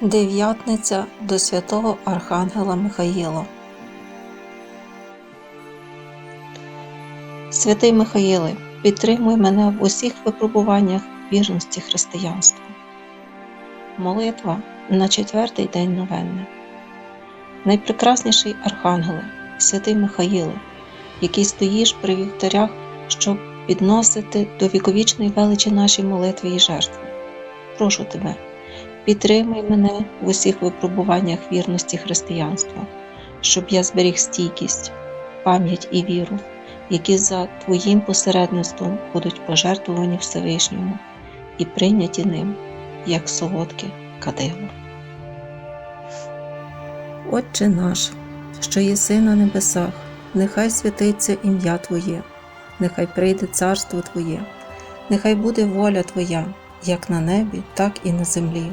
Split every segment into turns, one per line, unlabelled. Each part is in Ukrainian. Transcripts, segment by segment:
Дев'ятниця до святого Архангела Михаїла. Святий Михаїле, підтримуй мене в усіх випробуваннях вірності християнства. Молитва на четвертий день новенни. Найпрекрасніший Архангеле, святий Михаїле, який стоїш при вівтарях, щоб підносити до віковічної величі наші молитви і жертви. Прошу тебе, підтримай мене в усіх випробуваннях вірності християнства, щоб я зберіг стійкість, пам'ять і віру, які за Твоїм посередництвом будуть пожертвовані Всевишньому і прийняті ним як солодке кадило. Отче наш, що єси на небесах, нехай святиться ім'я Твоє, нехай прийде царство Твоє, нехай буде воля Твоя, як на небі, так і на землі.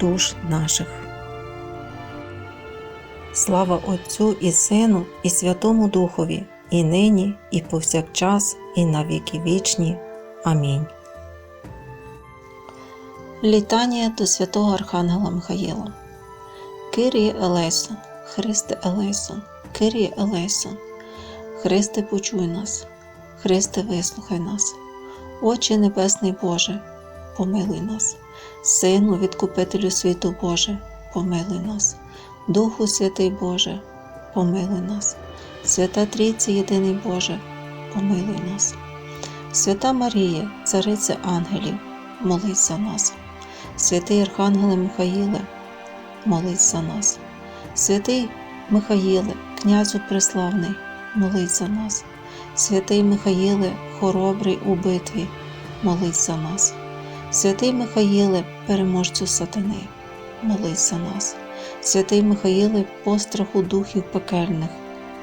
душ наших. Слава Отцю і Сину, і Святому Духові, і нині, і повсякчас, і на віки вічні. Амінь. Літання до святого Архангела Михаїла. Киріє Елейсон, Христе Елейсон, Киріє Елейсон, Христе, почуй нас, Христе, вислухай нас, Отче Небесний Боже, помилуй нас, Сину, Відкупителю світу Боже, помилуй нас, Духу Святий Боже, помилуй нас, Свята Трійці Єдиний Боже, помилуй нас, Свята Марія, Цариця Ангелів, молись за нас. Святий Архангеле Михаїле, молись за нас. Святий Михаїле, князю преславний, молись за нас. Святий Михаїле, хоробрий у битві, молись за нас. Святий Михаїле, переможцю сатани, молись за нас. Святий Михаїле, постраху духів пекельних,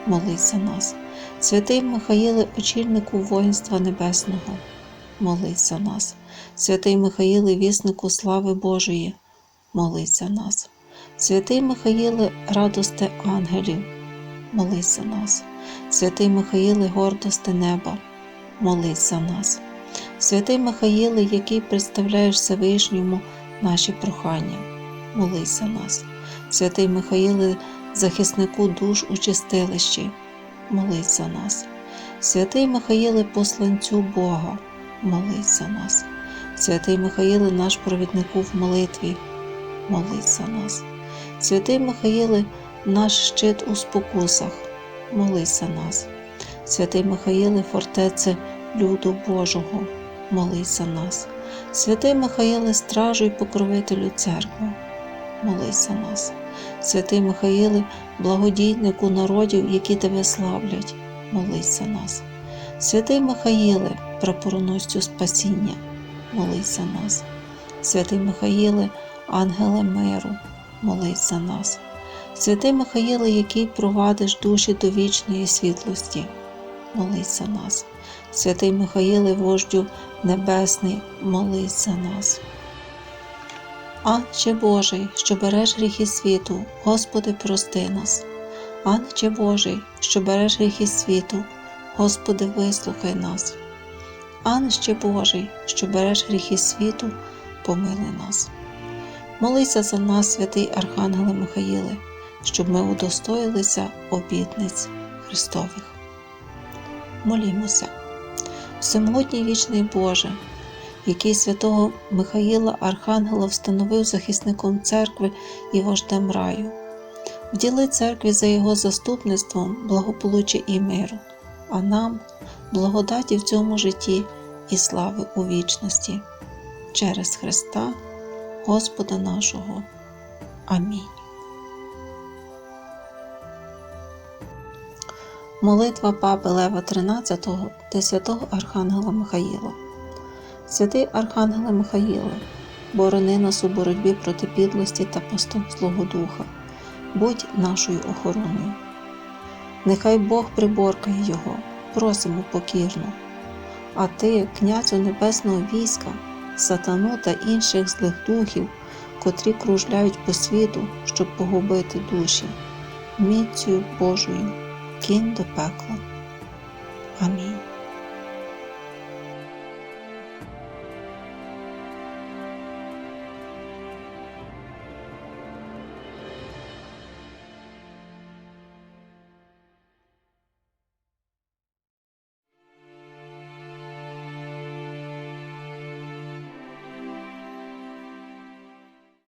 молись за нас. Святий Михаїле, очільнику воїнства небесного, молись за нас. Святий Михаїле, віснику слави Божої, молись за нас. Святий Михаїле, радосте ангелів, молись за нас. Святий Михаїле, гордости неба, молись за нас. Святий Михаїле, який представляєш Всевишньому наші прохання, молись за нас. Святий Михаїле, захиснику душ у чистилищі, молись за нас. Святий Михаїле, посланцю Бога, молись нас. Святий Михаїле, наш провіднику в молитві, молись нас. Святий Михаїле, наш щит у спокусах, молись за нас. Святий Михаїле, фортеце люду Божого, молись за нас. Святий Михаїле, стражу й покровителю церкви, молись за нас. Святий Михаїле, благодійнику народів, які тебе славлять, молись за нас. Святий Михаїле, прапороносцю спасіння, молись за нас. Святий Михаїле, ангеле миру, молись за нас. Святий Михаїле, який провадиш душі до вічної світлості, молись за нас. Святий Михаїле, вождю Небесний, молись за нас. Анче Божий, що береш гріхи світу, Господи, прости нас. Анче Божий, що береш гріхи світу, Господи, вислухай нас. Анще Божий, що береш гріхи світу, помилуй нас. Молися за нас, святий Архангеле Михаїле, щоб ми удостоїлися обітниць Христових. Молімося, всемогутній вічний Боже, який святого Михаїла Архангела встановив захисником церкви і вождем раю. Вділи церкві за його заступництвом благополуччя і миру, а нам благодаті в цьому житті і слави у вічності через Христа, Господа нашого. Амінь. Молитва Папи Лева XIII до святого Архангела Михаїла. Святий Архангеле Михаїле, борони нас у боротьбі проти підлості та Злого Духа, будь нашою охороною. Нехай Бог приборкає його, просимо покірно. А ти, князю небесного війська, сатану та інших злих духів, котрі кружляють по світу, щоб погубити душі, міцю Божою, кінь до пекла. Амінь.